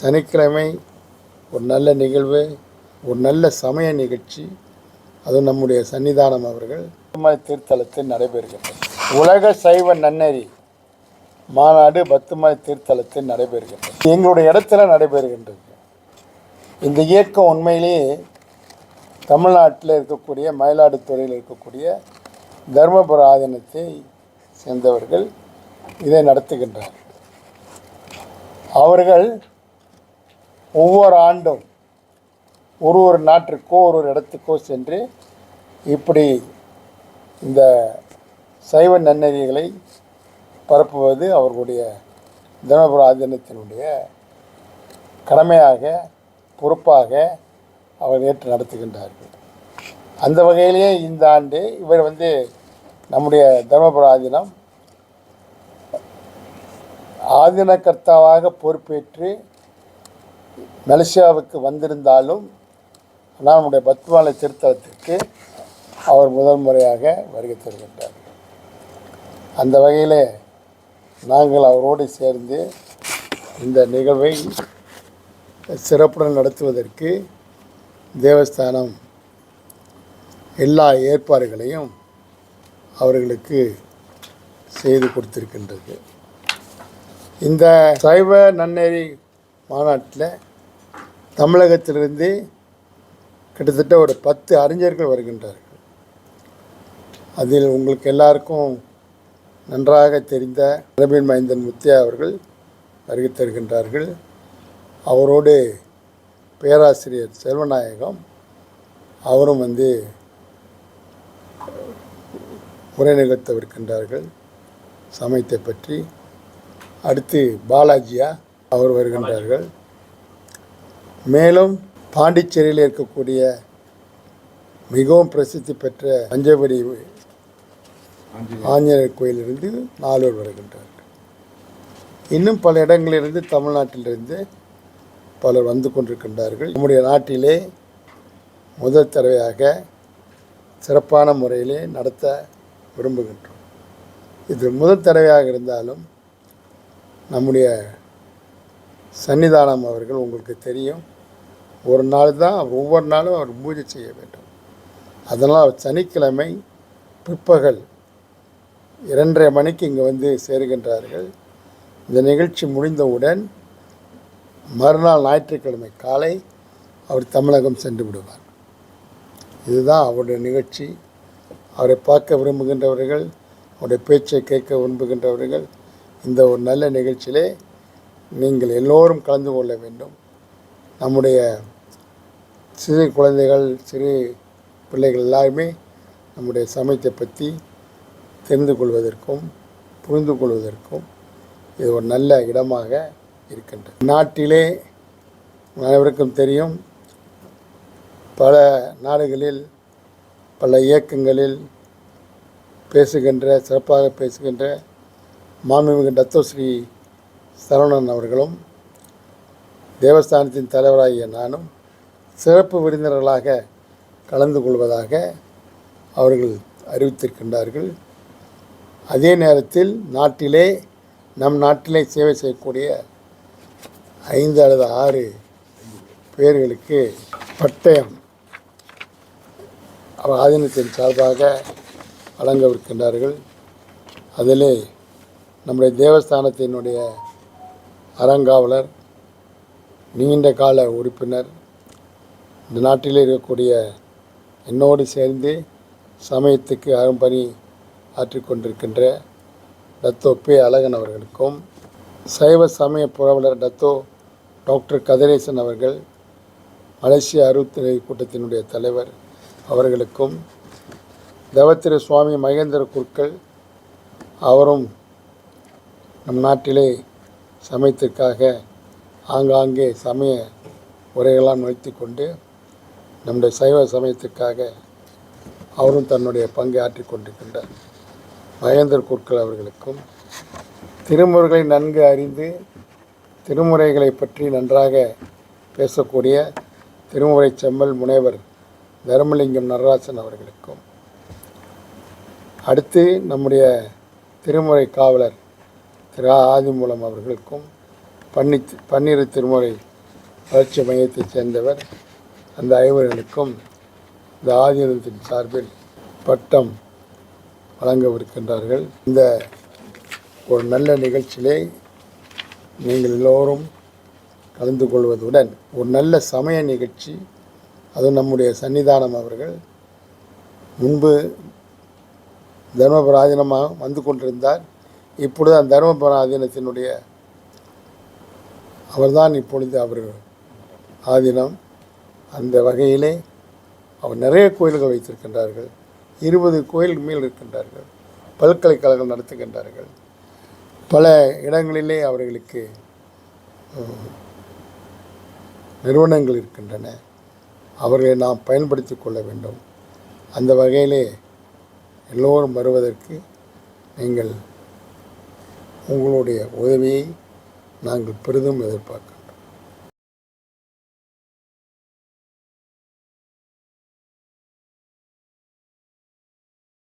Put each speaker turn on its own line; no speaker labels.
சனிக்கிழமை ஒரு நல்ல நிகழ்வு ஒரு நல்ல சமய நிகழ்ச்சி. அது நம்முடைய சன்னிதானம் அவர்கள். திருமலை தீர்த்தலத்தில் நடைபெறுகின்றது உலக சைவ நன்னெறி மாநாடு பத்துமலை தீர்த்தலத்தில் நடைபெறுகின்றது எங்களுடைய இடத்துல நடைபெறுகின்றது. இந்த இயக்கம் உண்மையிலேயே தமிழ்நாட்டில் இருக்கக்கூடிய மயிலாடுதுறையில் இருக்கக்கூடிய தர்மபுர ஆதீனத்தை சேர்ந்தவர்கள் இதை நடத்துகின்றார் அவர்கள் ஒவ்வொரு ஆண்டும் ஒரு ஒரு நாட்டிற்கோ ஒரு ஒரு இடத்துக்கோ சென்று இப்படி இந்த சைவ நன்னெறிகளை பரப்புவது அவர்களுடைய தர்மபுர ஆதீனத்தினுடைய கடமையாக பொறுப்பாக அவர் ஏற்று நடத்துகின்றார்கள். அந்த வகையிலேயே இந்த ஆண்டு இவர் வந்து நம்முடைய தர்மபுர ஆதீனம் ஆதீனக்கர்த்தாவாக பொறுப்பேற்று மலேசியாவுக்கு வந்திருந்தாலும் ஆனால் நம்முடைய பத்மாலை திருத்தலத்திற்கு அவர் முதல் முறையாக வருகை தருகின்றார். அந்த வகையில் நாங்கள் அவரோடு சேர்ந்து இந்த நிகழ்வை சிறப்புடன் நடத்துவதற்கு தேவஸ்தானம் எல்லா ஏற்பாடுகளையும் அவர்களுக்கு செய்து கொடுத்திருக்கின்றது. இந்த சைவ நன்னெறி மாநாட்டில் தமிழகத்திலிருந்து கிட்டத்தட்ட ஒரு பத்து அறிஞர்கள் வருகின்றார்கள். அதில் உங்களுக்கு எல்லாருக்கும் நன்றாக தெரிந்த அரபின் மைந்தன் முத்தியா அவர்கள் வருகை தருகின்றார்கள். அவரோடு பேராசிரியர் செல்வநாயகம் அவரும் வந்து உரை நிகழ்த்தவிருக்கின்றார்கள். சமயத்தை பற்றி அடுத்து பாலாஜியா அவர் வருகின்றார்கள். மேலும் பாண்டிச்சேரியில் இருக்கக்கூடிய மிகவும் பிரசித்தி பெற்ற பஞ்சபடி ஆஞ்சநேயர் கோயிலிருந்து நாலூர் வருகின்றார்கள். இன்னும் பல இடங்களிலிருந்து தமிழ்நாட்டிலிருந்து பலர் வந்து கொண்டிருக்கின்றார்கள். நம்முடைய நாட்டிலே முதல் தடவையாக சிறப்பான முறையிலே நடத்த விரும்புகின்றோம். இது முதல் தடவையாக இருந்தாலும் நம்முடைய சன்னிதானம் அவர்கள் உங்களுக்கு தெரியும். ஒரு நாள் தான் ஒவ்வொரு நாளும் அவர் பூஜை செய்ய வேண்டும். அதனால் அவர் சனிக்கிழமை பிற்பகல் இரண்டரை மணிக்கு இங்கே வந்து சேருகின்றார்கள். இந்த நிகழ்ச்சி முடிந்தவுடன் மறுநாள் ஞாயிற்றுக்கிழமை காலை அவர் தமிழகம் சென்று விடுவார். இதுதான் அவருடைய நிகழ்ச்சி. அவரை பார்க்க விரும்புகின்றவர்கள் அவருடைய பேச்சை கேட்க விரும்புகின்றவர்கள் இந்த ஒரு நல்ல நிகழ்ச்சியிலே நீங்கள் எல்லோரும் கலந்து கொள்ள வேண்டும். நம்முடைய சிறு குழந்தைகள் சிறு பிள்ளைகள் எல்லாருமே நம்முடைய சமயத்தை பற்றி தெரிந்து கொள்வதற்கும் புரிந்து கொள்வதற்கும் இது ஒரு நல்ல இடமாக இருக்கின்றது. நாட்டிலே அனைவருக்கும் தெரியும் பல நாடுகளில் பல இயக்கங்களில் பேசுகின்ற சிறப்பாக பேசுகின்ற மாண்புமிகு டத்தோஸ்ரீ சரவணன் அவர்களும் தேவஸ்தானத்தின் தலைவராகிய நானும் சிறப்பு விருந்தினர்களாக கலந்து கொள்வதாக அவர்கள் அறிவித்திருக்கின்றார்கள். அதே நேரத்தில் நாட்டிலே நம் நாட்டிலே சேவை செய்யக்கூடிய ஐந்து அல்லது ஆறு பேர்களுக்கு பட்டயம் அவர் ஆதீனத்தின் சார்பாக வழங்கவிருக்கின்றார்கள். அதிலே நம்முடைய தேவஸ்தானத்தினுடைய அறங்காவலர் நீண்ட கால உறுப்பினர் இந்த நாட்டில் இருக்கக்கூடிய என்னோடு சேர்ந்து சமயத்துக்கு அரும்பணி ஆற்றிக்கொண்டிருக்கின்ற டத்தோ பே அழகன் அவர்களுக்கும் சைவ சமய புரவலர் டத்தோ டாக்டர் கதிரேசன் அவர்கள் மலேசிய அறுபத்தி கூட்டத்தினுடைய தலைவர் அவர்களுக்கும் தவத்திரு சுவாமி மகேந்திர குருக்கள் அவரும் நம் நாட்டிலே சமயத்திற்காக ஆங்காங்கே சமய உரைகளாம் நிறுத்தி கொண்டு நம்முடைய சைவ சமயத்திற்காக அவரும் தன்னுடைய பங்கை ஆற்றிக் கொண்டிருக்கின்றார் மகேந்திர குருக்கள் அவர்களுக்கும் திருமுறைகளை நன்கு அறிந்து திருமுறைகளை பற்றி நன்றாக பேசக்கூடிய திருமுறை செம்மல் முனைவர் தர்மலிங்கம் நடராசன் அவர்களுக்கும் அடுத்து நம்முடைய திருமுறை காவலர் திரு ஆதிமூலம் அவர்களுக்கும் பன்னி பன்னிரு திருமுறை வளர்ச்சி மையத்தைச் சேர்ந்தவர். அந்த ஐவர்களுக்கும் இந்த ஆதீனத்தின் சார்பில் பட்டம் வழங்கவிருக்கின்றார்கள். இந்த ஒரு நல்ல நிகழ்ச்சியிலே நீங்கள் எல்லோரும் கலந்து கொள்வதுடன் ஒரு நல்ல சமய நிகழ்ச்சி அது நம்முடைய சன்னிதானம் அவர்கள். முன்பு தர்மபுராதீனமாக வந்து கொண்டிருந்தார். இப்பொழுது அந்த தர்மபுராதீனத்தினுடைய அவர்தான் இப்பொழுது அவர் ஆதீனம். அந்த வகையிலே அவர் நிறைய கோயில்கள் வைத்திருக்கின்றார்கள். இருபது கோயில் மேல் இருக்கின்றார்கள். பல்கலைக்கழகம் நடத்துகின்றார்கள். பல இடங்களிலே அவர்களுக்கு நிறுவனங்கள் இருக்கின்றன. அவர்களை நாம் பயன்படுத்தி கொள்ள வேண்டும். அந்த வகையிலே எல்லோரும் வருவதற்கு நீங்கள் உங்களுடைய உதவியை நாங்கள் பெரிதும் எதிர்பார்க்கிறோம்.